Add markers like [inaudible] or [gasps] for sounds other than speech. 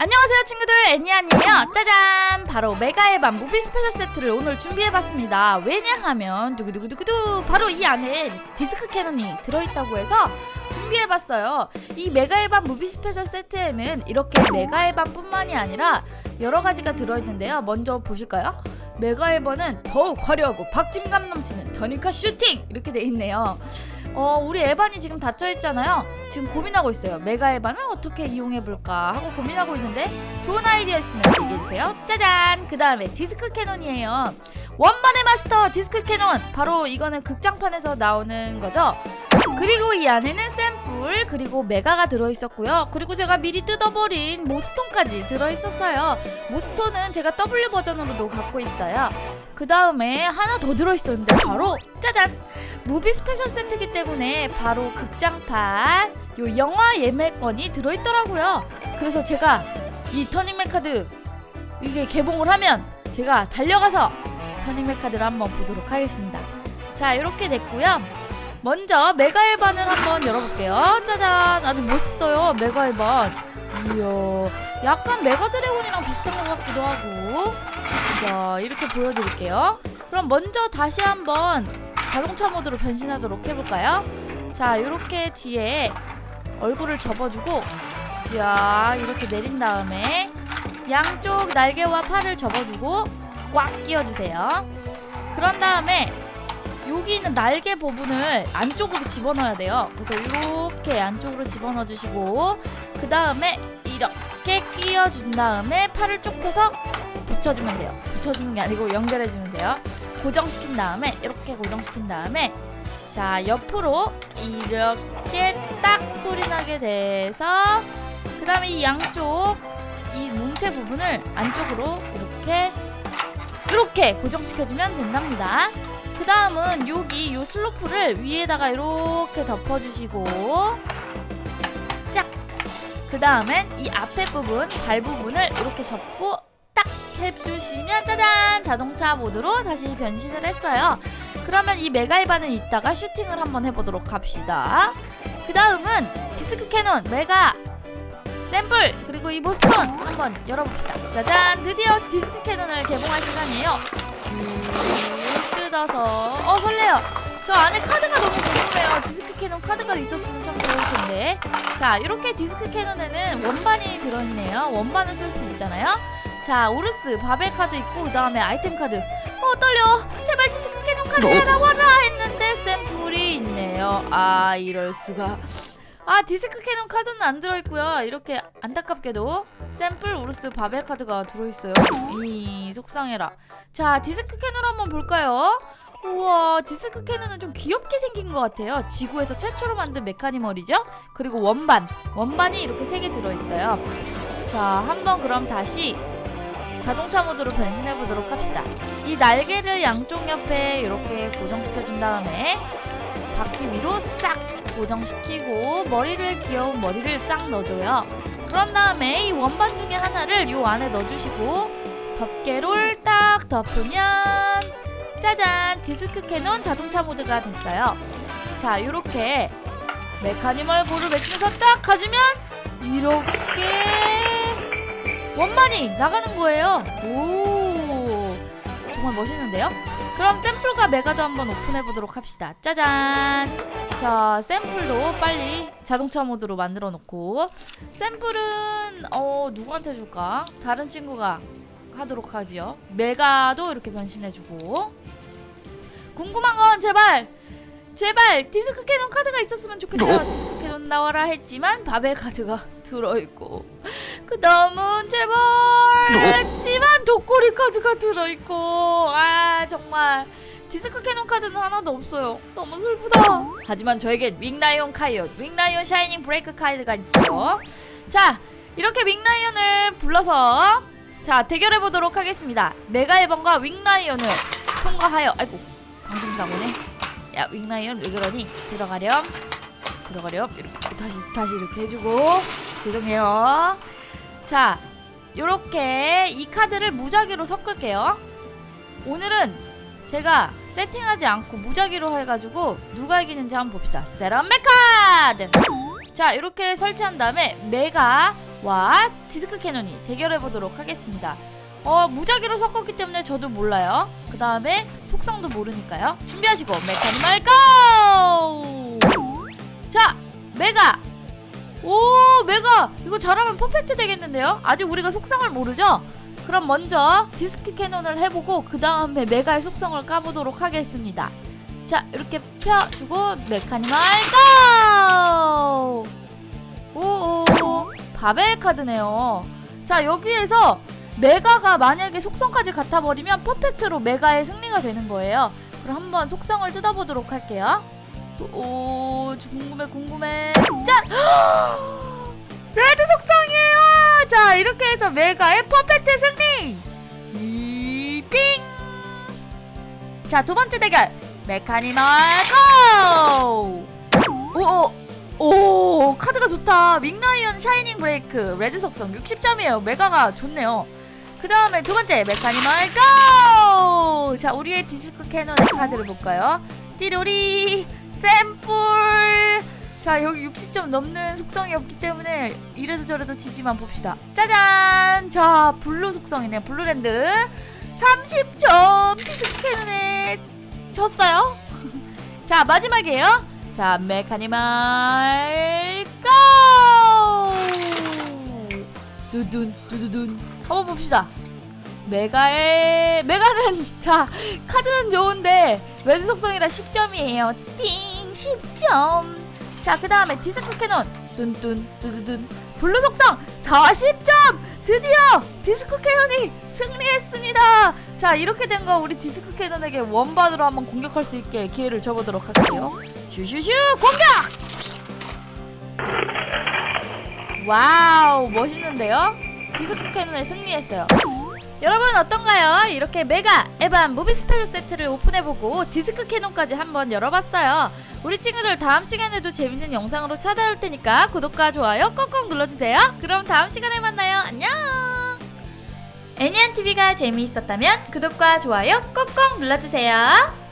안녕하세요 친구들. 애니안이에요. 짜잔! 바로 메가에반 무비 스페셜 세트를 오늘 준비해봤습니다. 왜냐하면 두구두구두구두 바로 이 안에 디스크 캐논이 들어있다고 해서 준비해봤어요. 이 메가에반 무비 스페셜 세트에는 이렇게 메가에반 뿐만이 아니라 여러 가지가 들어있는데요. 먼저 보실까요? 메가에반은 더욱 화려하고 박진감 넘치는 더니카 슈팅 이렇게 돼 있네요 어, 우리 에반이 지금 닫혀 있잖아요. 지금 고민하고 있어요. 메가 에반을 어떻게 이용해 볼까 하고 고민하고 있는데 좋은 아이디어 있으면 얘기해 주세요. 짜잔. 그다음에 디스크 캐논이에요. 원만의 마스터 디스크 캐논. 바로 이거는 극장판에서 나오는 거죠. 그리고 이 안에는 샘 플 그리고 메가가 들어 있었고요. 그리고 제가 미리 뜯어버린 모스톤까지 들어 있었어요. 모스톤은 제가 W 버전으로도 갖고 있어요. 그 다음에 하나 더 들어 있었는데 바로 짜잔 무비 스페셜 세트이기 때문에 바로 극장판 요 영화 예매권이 들어있더라고요. 그래서 제가 이 터닝맨 카드 이게 개봉을 하면 제가 달려가서 터닝맨 카드를 한번 보도록 하겠습니다. 자 이렇게 됐고요. 먼저 메가에반을 한번 열어볼게요. 짜잔 아주 멋있어요 메가에반. 이야 약간 메가 드래곤이랑 비슷한 것 같기도 하고 자 이렇게 보여드릴게요. 그럼 먼저 다시 한번 자동차 모드로 변신하도록 해볼까요? 자, 이렇게 뒤에 얼굴을 접어주고, 자, 이렇게 내린 다음에 양쪽 날개와 팔을 접어주고 꽉 끼워주세요. 그런 다음에 여기 있는 날개 부분을 안쪽으로 집어넣어야 돼요. 그래서 이렇게 안쪽으로 집어넣어 주시고, 그 다음에 이렇게 끼워준 다음에 팔을 쭉 펴서 붙여주면 돼요. 붙여주는 게 아니고 연결해주면 돼요. 고정시킨 다음에 이렇게 고정시킨 다음에 자 옆으로 이렇게 딱 소리 나게 돼서 그 다음에 이 양쪽 이 뭉체 부분을 안쪽으로 이렇게 이렇게 고정시켜주면 된답니다. 그 다음은 여기 요 슬로프를 위에다가 이렇게 덮어주시고 짝. 그 다음엔 이 앞에 부분 발 부분을 이렇게 접고 딱 해주시면 짜잔 자동차 모드로 다시 변신을 했어요. 그러면 이 메가이바는 이따가 슈팅을 한번 해보도록 합시다. 그 다음은 디스크 캐논 메가 샘플 그리고 이 보스톤 한번 열어봅시다. 짜잔 드디어 디스크 캐논을 개봉할 시간이에요. 쭉 뜯어서 어 설레요. 저 안에 카드가 너무 궁금해요. 디스크 캐논 카드가 있었으면 참 좋을 텐데. 자 이렇게 디스크 캐논에는 원반이 들어있네요. 원반을 쓸 수 있잖아요. 자 오르스 바벨 카드 있고 그 다음에 아이템 카드 어 떨려 제발 디스크 캐논 카드가 나와라 했는데 샘플이 있네요 아 이럴 수가 아 디스크 캐논 카드는 안 들어있고요. 이렇게 안타깝게도 샘플 오르스 바벨 카드가 들어있어요. 이 속상해라. 자 디스크 캐논 한번 볼까요? 우와 디스크 캐논은 좀 귀엽게 생긴 것 같아요. 지구에서 최초로 만든 메카니멀이죠? 그리고 원반 원반이 이렇게 세 개 들어있어요. 자 한번 그럼 다시 자동차 모드로 변신해 보도록 합시다. 이 날개를 양쪽 옆에 이렇게 고정시켜 준 다음에 바퀴 위로 싹 고정시키고 머리를 귀여운 머리를 싹 넣어줘요. 그런 다음에 이 원반 중에 하나를 요 안에 넣어주시고 덮개를 딱 덮으면 짜잔 디스크 캐논 자동차 모드가 됐어요. 자 이렇게 메카니멀 볼을 외치면서 딱 가주면 이렇게 원반이 나가는 거예요. 오, 정말 멋있는데요? 그럼 샘플과 메가도 한번 오픈해 보도록 합시다. 짜잔. 자, 샘플도 빨리 자동차 모드로 만들어 놓고 샘플은 어 누구한테 줄까? 다른 친구가 하도록 하지요. 메가도 이렇게 변신해 주고 궁금한 건 제발 제발 디스크 캐논 카드가 있었으면 좋겠어요. 디스크 캐논 나와라 했지만 바벨 카드가 [laughs] 들어있고 그 다음은 제발 했지만 독고리 카드가 들어있고. 아 정말. 디스크 캐논 카드는 하나도 없어요. 너무 슬프다. 하지만 저에겐 윙라이온 카이온 윙라이온 샤이닝 브레이크 카드가 있죠. 자 이렇게 윙라이온을 불러서 자 대결해 보도록 하겠습니다. 메가 에번과 윙라이온을 통과하여 아이고 방송사고네 야 윙라이온 왜 그러니 들어가렴. 들어가렴. 이렇게 다시 다시 이렇게 해주고. 죄송해요. 자, 요렇게 이 카드를 무작위로 섞을게요. 오늘은 제가 세팅하지 않고 무작위로 해가지고 누가 이기는지 한번 봅시다. 세럼 메카드! 자, 이렇게 설치한 다음에 메가 와 디스크 캐논이 대결해 보도록 하겠습니다. 어 무작위로 섞었기 때문에 저도 몰라요. 그 다음에 속성도 모르니까요. 준비하시고 메카니멀 고! 자 메가 오 메가 이거 잘하면 퍼펙트 되겠는데요? 아직 우리가 속성을 모르죠? 그럼 먼저 디스크 캐논을 해보고 그 다음에 메가의 속성을 까보도록 하겠습니다. 자 이렇게 펴주고 메카니멀 고! 오오 바벨 카드네요. 자 여기에서 메가가 만약에 속성까지 같아버리면 퍼펙트로 메가의 승리가 되는 거예요. 그럼 한번 속성을 뜯어보도록 할게요. 오 궁금해 궁금해 짠! [gasps] 레드 속성이에요! 자 이렇게 해서 메가의 퍼펙트 승리! 이, 삥! 자두 번째 대결 메카니멀 고! 오, 오, 오 카드가 좋다 윙라이언 샤이닝 브레이크 레드 속성 60점이에요 메가가 좋네요 그 다음에 두 번째 메카니멀 고! 자 우리의 디스크 캐논의 카드를 볼까요? 띠로리 샘플! 자 여기 60점 넘는 속성이 없기 때문에 이래도 저래도 지지만 봅시다. 짜잔! 자 블루 속성이네. 블루랜드. 30점 디스크 캐논에 졌어요. [laughs] 자 마지막이에요. 자 메카니멀 고! 두둔 두두둔. 한번 봅시다 메가의 메가는 [laughs] 자 카드는 좋은데 레드 속성이라 10점이에요. 띵 10점. 자 그 다음에 디스크 캐논. 뚠뚠 두두둔. 블루 속성 40점. 드디어 디스크 캐논이 승리했습니다. 자 이렇게 된 거 우리 디스크 캐논에게 원반으로 한번 공격할 수 있게 기회를 줘보도록 할게요. 슈슈슈 공격! 와우 멋있는데요? 디스크 캐논에 승리했어요 여러분 어떤가요? 이렇게 메가 에반 무비 스페셜 세트를 오픈해보고 디스크 캐논까지 한번 열어봤어요. 우리 친구들 다음 시간에도 재밌는 영상으로 찾아올 테니까 구독과 좋아요 꼭꼭 눌러주세요. 그럼 다음 시간에 만나요. 안녕! 애니안TV가 재미있었다면 구독과 좋아요 꼭꼭 눌러주세요.